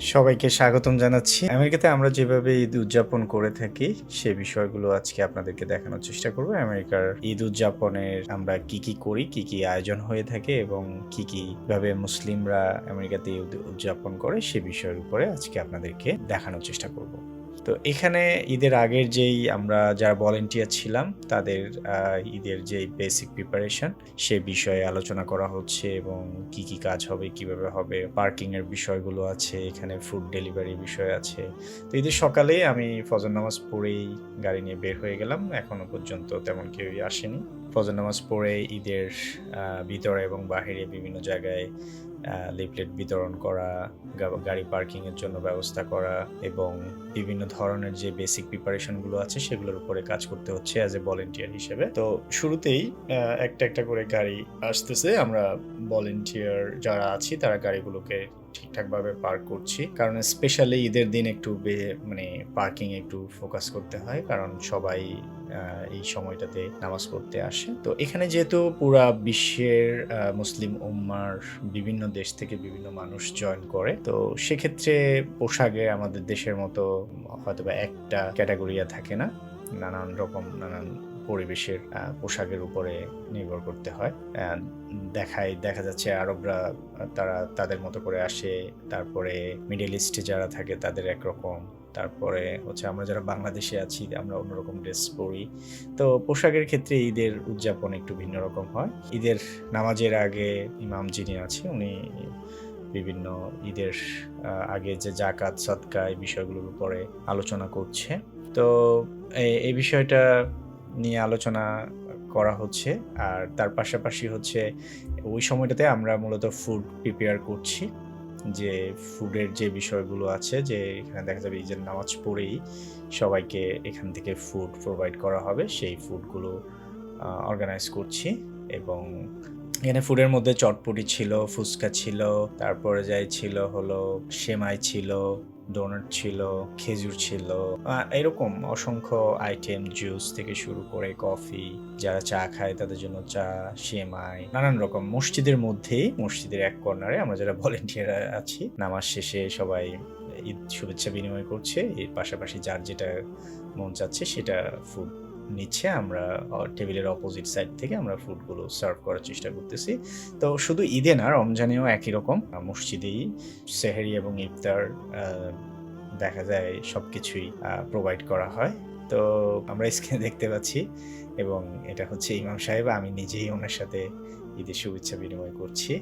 সবাইকে স্বাগতম জানাচ্ছি। আমেরিকাতে আমরা যেভাবে ঈদ উদযাপন করে থাকি, সে বিষয়গুলো আজকে আপনাদেরকে দেখানোর চেষ্টা করব। আমেরিকার ঈদ উদযাপনের আমরা কি কি করি, কি কি আয়োজন হয়ে থাকে এবং কি কি ভাবে মুসলিমরা আমেরিকাতে ঈদ উদযাপন করে সে বিষয়ের উপরে আজকে আপনাদেরকে দেখানোর চেষ্টা করব। তো এখানে ঈদের আগের যেই আমরা যারা ভলেন্টিয়ার ছিলাম, তাদের ঈদের যেই বেসিক প্রিপারেশন সে বিষয়ে আলোচনা করা হচ্ছে এবং কি কি কাজ হবে, কীভাবে হবে পার্কিংয়ের বিষয়গুলো আছে, এখানে ফুড ডেলিভারি বিষয় আছে। তো ঈদের সকালে আমি ফজর নামাজ পড়েই গাড়ি নিয়ে বের হয়ে গেলাম এখনও পর্যন্ত তেমন কেউই আসেনি। ফজর নামাজ পড়ে ঈদের ভিতরে এবং বাহিরে বিভিন্ন জায়গায় লিফলেট বিতরণ করা গাড়ি পার্কিংয়ের জন্য ব্যবস্থা করা এবং বিভিন্ন ধরনের যে বেসিক প্রিপারেশনগুলো আছে সেগুলোর উপরে কাজ করতে হচ্ছে অ্যাজ এ ভলেন্টিয়ার হিসেবে। তো শুরুতেই একটা একটা করে গাড়ি আসতেছে। আমরা ভলেন্টিয়ার যারা আছি তারা গাড়িগুলোকে ঠিকঠাকভাবে পার্ক করছি। কারণ স্পেশালি ঈদের দিন একটু মানে পার্কিং একটু ফোকাস করতে হয়। কারণ সবাই এই সময়টাতে নামাজ পড়তে আসে। তো এখানে যেহেতু পুরা বিশ্বের মুসলিম উম্মার বিভিন্ন দেশ থেকে বিভিন্ন মানুষ জয়েন করে, তো সেক্ষেত্রে পোশাকে আমাদের দেশের মতো হয়তো বা একটা ক্যাটাগরিয়া থাকে না। নানান রকম, নানান পরিবেশের পোশাকের উপরে নির্ভর করতে হয়। দেখায়, দেখা যাচ্ছে আরবরা তারা তাদের মতো করে আসে। তারপরে মিডল ইস্টে যারা থাকে তাদের একরকম। তারপরে হচ্ছে আমরা যারা বাংলাদেশে আছি, আমরা অন্যরকম ড্রেস পরি। তো পোশাকের ক্ষেত্রে ঈদের উদযাপন একটু ভিন্ন রকম হয়। ঈদের নামাজের আগে ইমাম যিনি আছে, উনি বিভিন্ন ঈদের আগে যে জাকাত সৎকা এই বিষয়গুলোর উপরে আলোচনা করছে। তো এই বিষয়টা নিয়ে আলোচনা করা হচ্ছে। আর তার পাশাপাশি হচ্ছে ওই সময়টাতে আমরা মূলত ফুড প্রিপেয়ার করছি। যে ফুডের যে বিষয়গুলো আছে, যে এখানে দেখা যাবে ঈদের নামাজ পড়েই সবাইকে এখান থেকে ফুড প্রোভাইড করা হবে, সেই ফুডগুলো অর্গানাইজ করছি। এবং এখানে ফুডের মধ্যে চটপটি ছিল, ফুচকা ছিল, তারপরে যাই ছিল হলো, সেমাই ছিল ডোনাট ছিল, খেজুর ছিল এরকম অসংখ্য আইটেম জুস থেকে শুরু করে কফি যারা চা খায় তাদের জন্য চা সেমাই নানান রকম মসজিদের মধ্যেই, মসজিদের এক কর্নারে আমরা যারা ভলেন্টিয়ার আছি, নামাজ শেষে সবাই ঈদ শুভেচ্ছা বিনিময় করছে, এর পাশাপাশি যার যেটা মন চাচ্ছে সেটা ফুড নিচ্ছে, আমরা টেবিলের অপোজিট সাইড থেকে আমরা ফুডগুলো সার্ভ করার চেষ্টা করতেছি। তো শুধু ঈদে না, রমজানেও একই রকম। মসজিদেই সেহেরি এবং ইফতার দেখা যায় সব কিছুই প্রোভাইড করা হয়। তো আমরা স্ক্রিনে দেখতে পাচ্ছি, এবং এটা হচ্ছে ইমাম সাহেব, আমি নিজেই ওনার সাথে ঈদের শুভেচ্ছা বিনিময় করছি।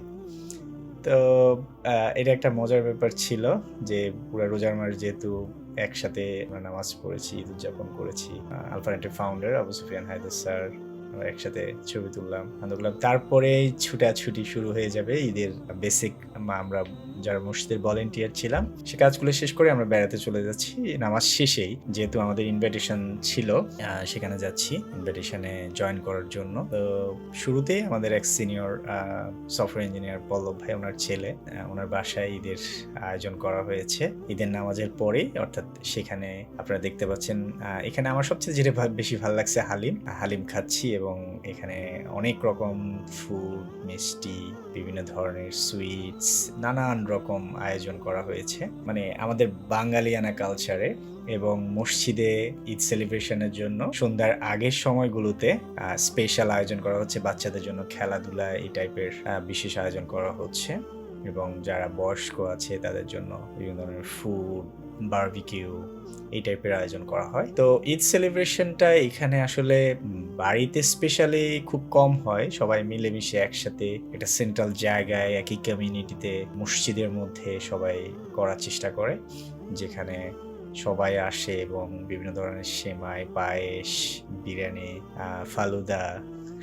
তো এটা একটা মজার ব্যাপার ছিল যে পুরো রোজার মাস যেহেতু একসাথে আমরা নামাজ পড়েছি, ঈদ উদযাপন করেছি আলফানেটের ফাউন্ডার আবু সুফিয়ান হায়দার স্যার, আমরা একসাথে ছবি তুললাম, আনন্দ করলাম। তারপরে ছুটাছুটি শুরু হয়ে যাবে ঈদের বেসিক আমরা যারা মসজিদের ভলেন্টিয়ার ছিলাম, সে কাজগুলো শেষ করে আমরা বেড়াতে চলে যাচ্ছি। নামাজ শেষেই যেহেতু আমাদের ইনভাইটেশন ছিল সেখানে যাচ্ছি ইনভাইটেশনে জয়েন করার জন্য। তো শুরুতেই আমাদের এক সিনিয়র সফটওয়্যার ইঞ্জিনিয়ার পল্লব ভাই, ওনার ছেলে ওনার বাসায় ঈদের আয়োজন করা হয়েছে। ঈদের নামাজের পরে অর্থাৎ সেখানে আপনারা দেখতে পাচ্ছেন এখানে আমার সবচেয়ে যেটা বেশি ভালো লাগছে, হালিম। হালিম খাচ্ছি এবং এখানে অনেক রকম ফুড মিষ্টি, বিভিন্ন ধরনের সুইটস নানান রকম আয়োজন করা হয়েছে। মানে আমাদের বাঙালিয়ানা কালচারে এবং মসজিদে ঈদ সেলিব্রেশনের জন্য সন্ধ্যার আগের সময়গুলোতে স্পেশাল আয়োজন করা হচ্ছে। বাচ্চাদের জন্য খেলাধুলা এই টাইপের বিশেষ আয়োজন করা হচ্ছে। এবং যারা বয়স্ক আছে তাদের জন্য বিভিন্ন ধরনের ফুড বারবিকিউ এই টাইপের আয়োজন করা হয়। তো ঈদ সেলিব্রেশনটা এখানে আসলে বাড়িতে স্পেশালি খুব কম হয়। সবাই মিলেমিশে একসাথে একটা সেন্ট্রাল জায়গায়, একই কমিউনিটিতে মসজিদের মধ্যে সবাই করার চেষ্টা করে, যেখানে সবাই আসে এবং বিভিন্ন ধরনের সেমাই, পায়েস, বিরিয়ানি ফালুদা,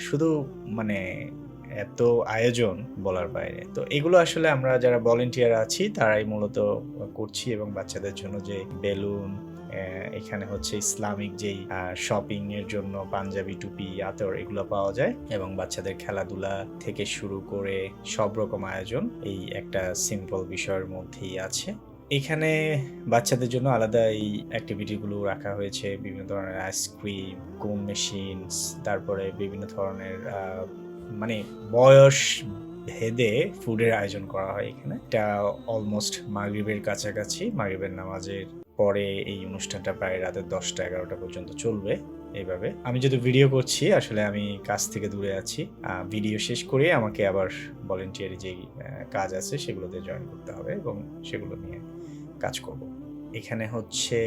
শুধু মানে এত আয়োজন বলার বাইরে। তো এগুলো আসলে আমরা যারা ভলেন্টিয়ার আছি, তারাই মূলত করছি এবং বাচ্চাদের জন্য যে বেলুন এখানে হচ্ছে ইসলামিক যেই শপিং এর জন্য পাঞ্জাবি, টুপি, আতর এগুলো পাওয়া যায় এবং বাচ্চাদের খেলাধুলা থেকে শুরু করে সব রকম আয়োজন এই একটা সিম্পল বিষয়ের মধ্যেই আছে। এখানে বাচ্চাদের জন্য আলাদা এই অ্যাক্টিভিটিগুলো রাখা হয়েছে, বিভিন্ন ধরনের আইসক্রিম কোন মেশিনস তারপরে বিভিন্ন ধরনের মানে বয়স ভেদে ফুডের আয়োজন করা হয় এখানে। এটা অলমোস্ট মাগরিবের কাছাকাছি, মাগরিবের নামাজের পরে এই অনুষ্ঠানটা প্রায় রাতে দশটা, এগারোটা পর্যন্ত চলবে এইভাবে। আমি যদি ভিডিও করছি, আসলে আমি কাজ থেকে দূরে আছি। ভিডিও শেষ করে আমাকে আবার ভলেন্টিয়ারি যে কাজ আছে সেগুলোতে জয়েন করতে হবে এবং সেগুলো নিয়ে কাজ করব। এখানে হচ্ছে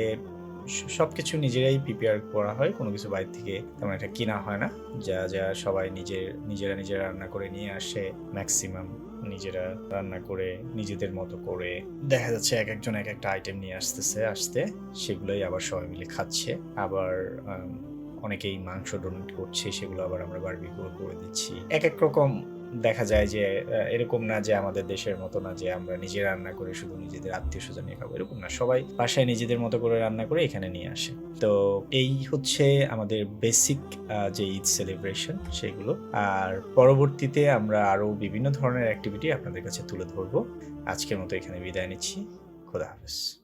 সব কিছু নিজেরাই প্রিপেয়ার করা হয়, কোনো কিছু বাইরে থেকে তেমন একটা কিনা হয় না। যা যা সবাই নিজের, নিজেরা নিজেরা রান্না করে নিয়ে আসে ম্যাক্সিমাম নিজেরা রান্না করে, নিজেদের মতো করে দেখা যাচ্ছে এক একজন এক একটা আইটেম নিয়ে আসতেছে, আসতে সেগুলোই আবার সবাই মিলে খাচ্ছে। আবার অনেকেই মাংস ডোনেট করছে, সেগুলো আবার আমরা বারবিকিউ করে দিচ্ছি। এক এক রকম দেখা যায় যে এরকম না যে আমাদের দেশের মতো না যে আমরা নিজে রান্না করে শুধু নিজেদের আত্মীয় স্বজন নিয়ে খাব, এরকম না। সবাই বাসায় নিজেদের মতো করে রান্না করে এখানে নিয়ে আসে। তো এই হচ্ছে আমাদের বেসিক যে ঈদ সেলিব্রেশন সেগুলো। আর পরবর্তীতে আমরা আরও বিভিন্ন ধরনের অ্যাক্টিভিটি আপনাদের কাছে তুলে ধরবো। আজকের মতো এখানে বিদায় নিচ্ছি। খোদা হাফেজ।